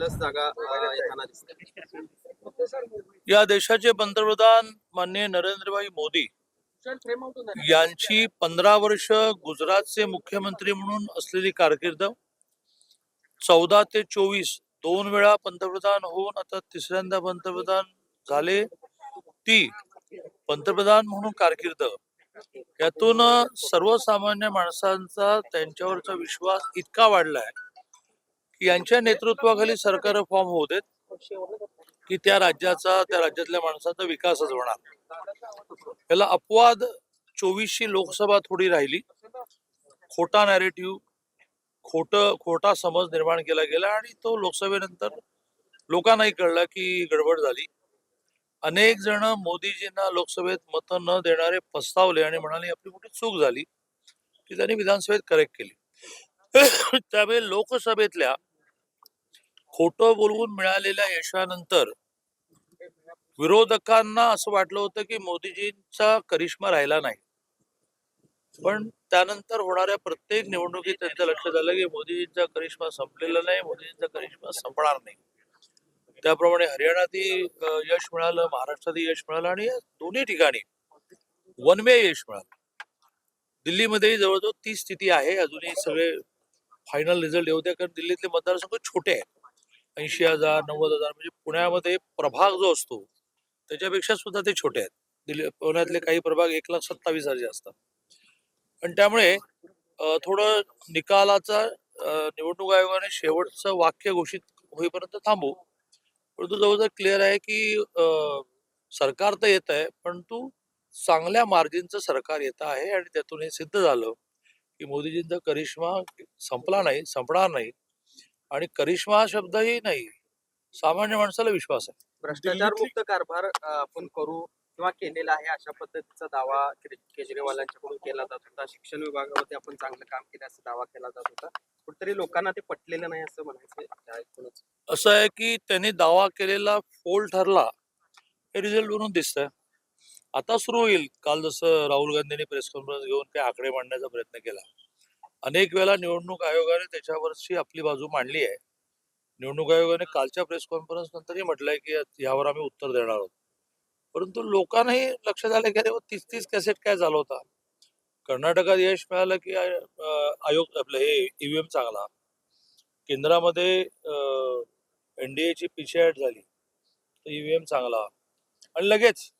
Plus जागा येताना दिसतात या देशाचे पंतप्रधान माननीय नरेंद्रभाई मोदी यांची पंधरा वर्ष गुजरातचे मुख्यमंत्री म्हणून असलेली कारकीर्द चौदा ते चोवीस दोन वेळा पंतप्रधान होऊन आता तिसऱ्यांदा पंतप्रधान झाले ती पंतप्रधान म्हणून कारकीर्द. यातून सर्वसामान्य माणसांचा त्यांच्यावरचा विश्वास इतका वाढलाय यांच्या नेतृत्वाखाली सरकार फॉर्म होऊ देत की त्या राज्याचा त्या राज्यातल्या माणसाचा विकासच होणार. याला अपवाद चोवीसशी लोकसभा थोडी राहिली. खोटा नॅरेटिव्ह खोट खोटा समज निर्माण केला गेला आणि तो लोकसभेनंतर लोकांनाही कळला की गडबड झाली. अनेक जण मोदीजींना लोकसभेत मतं न देणारे पस्तावले आणि म्हणाले आपली मोठी चूक झाली. की त्यांनी विधानसभेत करेक्ट केली. त्यामुळे लोकसभेतल्या खोटं बोलवून मिळालेल्या यशानंतर विरोधकांना असं वाटलं होतं की मोदीजींचा करिश्मा राहिला नाही. पण त्यानंतर होणाऱ्या प्रत्येक निवडणुकीत त्यांचं लक्ष झालं की मोदीजींचा करिश्मा संपलेला नाही मोदीजींचा करिश्मा संपणार नाही. त्याप्रमाणे हरियाणातही यश मिळालं महाराष्ट्रातही यश मिळालं आणि दोन्ही ठिकाणी वन वे यश मिळालं. दिल्लीमध्येही जवळजवळ ती स्थिती आहे. अजूनही सगळे फायनल रिझल्ट येऊ द्या कारण दिल्लीतले मतदारसंघ छोटे आहेत. ऐंशी हजार नव्वद हजार म्हणजे पुण्यामध्ये प्रभाग जो असतो त्याच्यापेक्षा सुद्धा ते छोटे आहेत. दिल्ली पुण्यातले काही प्रभाग एक लाख सत्तावीस हजारचे असतात. आणि त्यामुळे थोडं निकालाचा निवडणूक आयोगाने शेवटचं वाक्य घोषित होईपर्यंत थांबू. परंतु जवळजवळ क्लिअर आहे की सरकार तर येत आहे परंतु चांगल्या मार्जिनचं सरकार येत आहे आणि त्यातून हे सिद्ध झालं की मोदीजींचा करिश्मा संपला नाही संपणार नाही. आणि करिश्मा हा शब्दही नाही. सामान्य माणसाला विश्वास आहे. भ्रष्टाचार मुक्त कारभार अं, आपण करू किंवा केलेला आहे अशा पद्धतीचा दावा के- केजरीवालांच्याकडून केला जात होता. शिक्षण विभागामध्ये आपण चांगलं काम केलं असा दावा केला जात होता. कुठेतरी लोकांना ते पटलेलं नाही असं म्हणायचं. असं आहे की त्यांनी दावा केलेला फोल ठरला हे रिझल्ट वरून दिसतंय. आता सुरू होईल. काल जसं राहुल गांधींनी प्रेस कॉन्फरन्स घेऊन काही आकडे मांडण्याचा प्रयत्न केला. अनेक वेळा निवडणूक आयोगाने त्याच्यावरची आपली बाजू मांडली आहे. निवडणूक आयोगाने कालच्या प्रेस कॉन्फरन्स नंतरही म्हटलंय की यावर आम्ही उत्तर देणार आहोत. परंतु लोकांनाही लक्षात आलं की अरे तीस तीस कॅसेट काय झाला होता? कर्नाटकात यश मिळालं की आयोग आपलं हे ईव्हीएम चांगला. केंद्रामध्ये एनडीएची पिछेहाट झाली. तर ईव्हीएम चांगला. आणि लगेच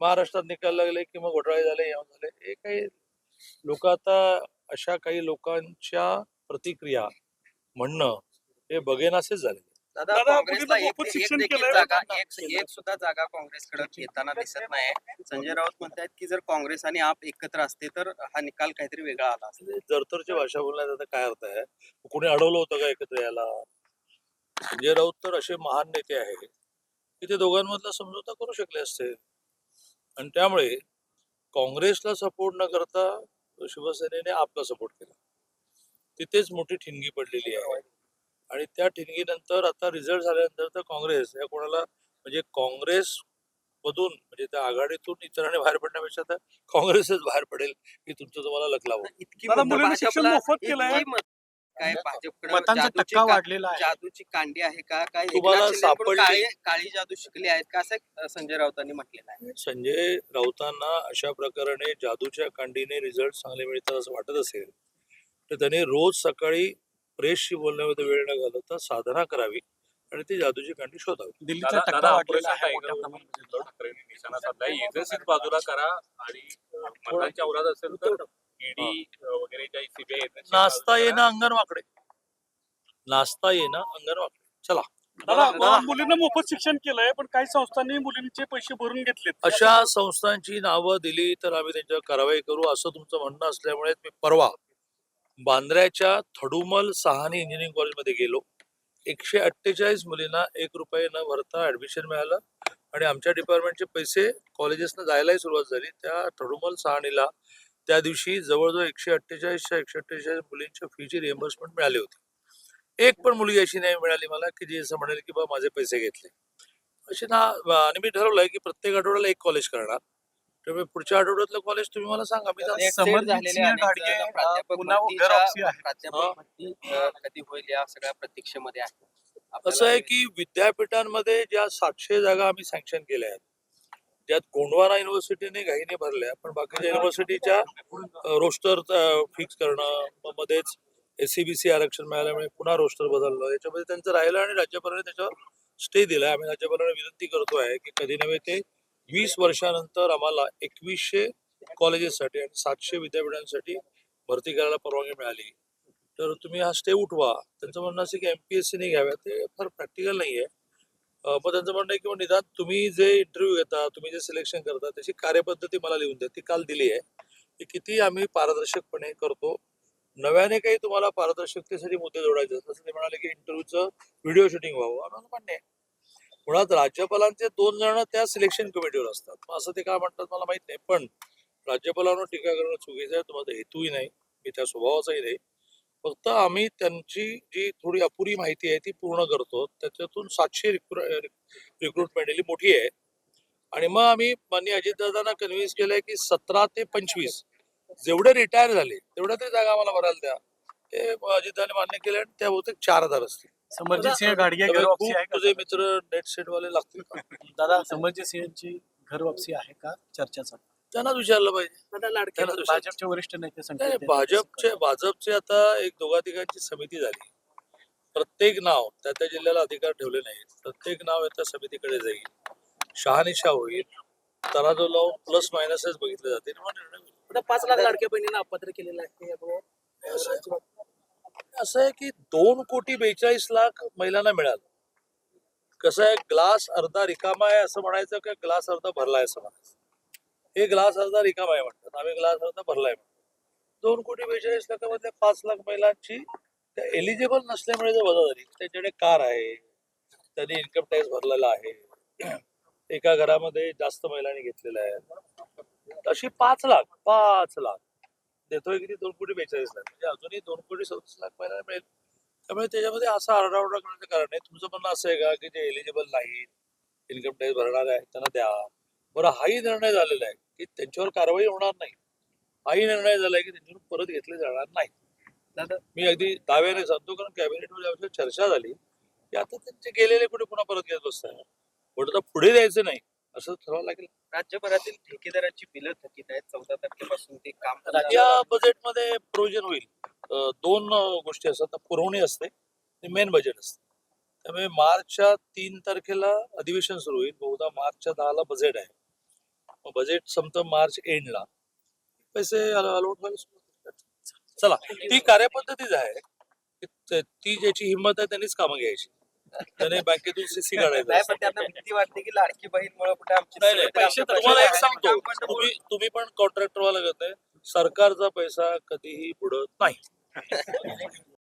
महाराष्ट्रात निकाल लागले की मग घोटाळे झाले हे झाले. हे काही लोक आता अशा काही लोकांच्या प्रतिक्रिया म्हणणं हे बघेनासेच झाले दादा काँग्रेसला एक एक देखील. जागा एक एक सुद्धा जागा काँग्रेसकडे येताना दिसत नाही संजय राऊत म्हणतात की जर काँग्रेस आणि आप एकत्र असते तर हा निकाल काहीतरी वेगळा आला असता. जरतरची भाषा बोलण्याचा आता काय अर्थ आहे? कोणी अडवलं होतं का एकत्र यायला? संजय राऊत तर असे महान नेते आहे की ते दोघांमधला समझोता करू शकले असते. आणि त्यामुळे काँग्रेसला सपोर्ट न करता शिवसेनेने आपला सपोर्ट केला. तिथेच मोठी ठिणगी पडलेली आहे. आणि त्या ठिणगीनंतर आता रिझल्ट झाल्यानंतर तर काँग्रेस या कोणाला म्हणजे काँग्रेस मधून म्हणजे त्या आघाडीतून इतरांनी बाहेर पडण्यापेक्षा तर काँग्रेसच बाहेर पडेल की तुमचं तुम्हाला लक लावं इतकी काय भाजपकडे मतांचा जादूची का- वाढलेला आहे. जादूची कांडी आहे का? काय तुम्हाला एकनाथ शिंदेकडून सापडली- काळी काळी जादू शिकली आहेत का? असं अं, संजय राऊतांनी म्हटलेलं आहे. संजय राऊतांना अशा प्रकारे जादूच्या कांडीने रिझल्ट चांगले मिळतात असं वाटत असेल तर त्यांनी रोज सकाळी प्रेसशी बोलण्यामध्ये वेळ न घालवता साधना करावी आणि ती जादूची कांडी शोधावी. दिल्लीचा दादा- टक्का दादा, वाढलेला ऑपरेशन आहे. मोठ्या ठाकरेंनी निशाणा साधलाय. एजन्सीत बाजूला करा आणि अं, मतांच्या औलाद असेल तर ईडी वगैरे काही सीबीआय नाचता येणं अंगण वाकडे नाचता येणं अंगण वाकडे चला. दादा. मुलींना मोफत शिक्षण केलंय पण काही संस्थांनी मुलींचे पैसे भरून घेतलेत अशा संस्थांची नावं दिली तर आम्ही त्यांच्यावर कारवाई करू असं तुमचं म्हणणं असल्यामुळे मी परवा बांद्र्याच्या थडुमल सहानी इंजिनिअरिंग कॉलेजमध्ये गेलो. एकशे अठ्ठेचाळीस मुलींना एक रुपये न भरता ऍडमिशन मिळालं आणि आमच्या डिपार्टमेंटचे पैसे कॉलेजेसनं जायलाही सुरुवात झाली. त्या थडुमल सहानीला त्या दिवशी जवळजवळ एकशे अठ्ठेचाळीसच्या एकशे अठ्ठेचाळीस मुलींच्या फीची रिएम्बर्समेंट मिळाली होती. एक पण मुलगी अशी नाही मिळाली मला की जी असं म्हणेल की बा माझे पैसे घेतले. अशी ना आणि मी ठरवलंय की प्रत्येक आठवड्याला एक कॉलेज करणार. त्यामुळे पुढच्या आठवड्यातलं कॉलेज तुम्ही मला सांगा. मी कधी होईल या सगळ्या प्रतीक्षेमध्ये आहे. असं आहे की विद्यापीठांमध्ये ज्या सातशे जागा आम्ही सँक्शन केल्या आहेत त्यात गोंडवाना युनिव्हर्सिटीने घाईने भरल्या पण बाकीच्या युनिव्हर्सिटीच्या रोस्टर फिक्स करणं मध्येच एससीबीसी आरक्षण मिळाल्यामुळे म्हणजे पुन्हा रोस्टर बदललं याच्यामध्ये त्यांचं राहिलं आणि राज्यपालाने त्याच्यावर स्टे दिला आम्ही राज्यपालांना विनंती करतो आहे की कधी नव्हे ते वीस वर्षानंतर आम्हाला एकवीसशे कॉलेजेससाठी आणि सातशे विद्यापीठांसाठी भरती करायला परवानगी मिळाली. तर तुम्ही हा स्टे उठवा. त्यांचं म्हणणं असं की एमपीएससीने घ्याव्या ते फार प्रॅक्टिकल नाही आहे मग त्यांचं म्हणणं आहे की मग निदान तुम्ही जे इंटरव्ह्यू घेता तुम्ही जे सिलेक्शन करता त्याची कार्यपद्धती मला लिहून द्या. ती काल दिली आहे. की किती आम्ही पारदर्शकपणे करतो. नव्याने काही तुम्हाला पारदर्शकतेसाठी मुद्दे जोडायचे असतात, जसं ते म्हणाले की इंटरव्ह्यूचं व्हिडिओ शूटिंग व्हावं. आम्हाला मान्य मुळात राज्यपालांचे दोन जण त्या सिलेक्शन कमिटीवर असतात. मग असं ते काय म्हणतात मला माहीत नाही. पण राज्यपालांवर टीका करणं चुकीचं आहे. तुम्हाला हेतूही नाही. मी त्या स्वभावाचाही नाही. फक्त आम्ही त्यांची जी थोडी अपुरी माहिती आहे ती पूर्ण करतो. त्याच्यातून सातशे रिक्रुटमेंट ही मोठी आहे. आणि मग आम्ही मान्य अजितदादांना कन्व्हिन्स केलंय की सतरा ते पंचवीस जेवढे रिटायर झाले तेवढ्या तरी जागा आम्हाला भरायला द्या. ते अजितदादाने मान्य केले आणि त्या बहुतेक चार हजार असतील. समरजित सिंह घाडगे घर त्यामुळे वापसी खूप आहे का? तुझे मित्र नेट सेट वाले लागतील का? दादा समरजित सिंहची घर वापसी आहे का? चर्चेचा. त्यांनाच विचारलं पाहिजे. भाजपचे वरिष्ठ नेते नाही, देत. भाजपचे भाजपचे आता एक दोघा तिघांची समिती झाली. प्रत्येक नाव त्या त्या जिल्ह्याला अधिकार ठेवले नाहीत. प्रत्येक नाव या त्या समितीकडे जाईल. शहानिशा होईल. तराजू लावून प्लस मायनसेस बघितले जातील. मग निर्णय होईल. आता पाच लाख लाडक्या बहिणींना अपात्र केलेलं आहे असं आहे. असं आहे की दोन कोटी बेचाळीस लाख महिलांना मिळालं. कसं आहे ग्लास अर्धा रिकामा आहे असं म्हणायचं का ग्लास अर्धा भरला आहे असं म्हणायचं? हे ग्लास अर्धा रिकामा आहे म्हणतात? आम्ही ग्लास अर्धा भरलाय म्हणतो दोन कोटी बेचाळीस लाखामध्ये पाच लाख महिलांची त्या एलिजिबल नसल्यामुळे जर वजा झाली त्यांच्याकडे कार आहे त्यांनी इन्कम टॅक्स भरलेला आहे एका घरामध्ये जास्त महिलांनी घेतलेला आहे अशी पाच लाख पाच लाख. देतोय किती? दोन कोटी बेचाळीस लाख म्हणजे अजूनही दोन कोटी सव्वीस लाख महिलांना मिळेल. त्यामुळे त्याच्यामध्ये असा आरडाओरडा करण्याचं कारण नाही तुमचं म्हणणं असं आहे का? की जे एलिजिबल नाहीत इन्कम टॅक्स भरणारे आहेत त्यांना द्या. बरं हाही निर्णय झालेला आहे की त्यांच्यावर कारवाई होणार नाही. हाही निर्णय झालाय की त्यांच्यावर परत घेतले जाणार नाही. मी अगदी दाव्याने सांगतो कारण कॅबिनेटवर याविषयी चर्चा झाली की आता त्यांचे गेलेले कुठे पुन्हा परत घेत बसताय पण आता पुढे द्यायचं नाही असं ठरवावं लागेल. राज्यभरातील ठेकेदारांची बिलं थकीत आहेत. चौदा तारखेपासून ते काम या बजेटमध्ये प्रोव्हिजन होईल. दोन गोष्टी असतात. पुरवणी असते ते मेन बजेट असते. त्यामुळे मार्चच्या तीन तारखेला अधिवेशन सुरू होईल. बहुधा मार्चच्या दहाला बजेट आहे. मग बजेट संपतं मार्च एंडला पैसे अलॉट व्हायला सुरुवात. चला ती कार्यपद्धतीच आहे. की त- ती ज्याची हिंमत आहे त्यांनीच कामं घ्यायची. त्याने बँकेतून सीसी नाही काढायचं. पण त्यांना भीती वाटते की लाडकी बहीण मुळे कुठे आमचे नाही नाही सगळे पैसे तुम्हाला एक पैसे सांगतो. काम बंद तुम्ही तुम्ही पण कॉन्ट्रॅक्टर वाला करताय सरकारचा पैसा कधीही बुडत नाही.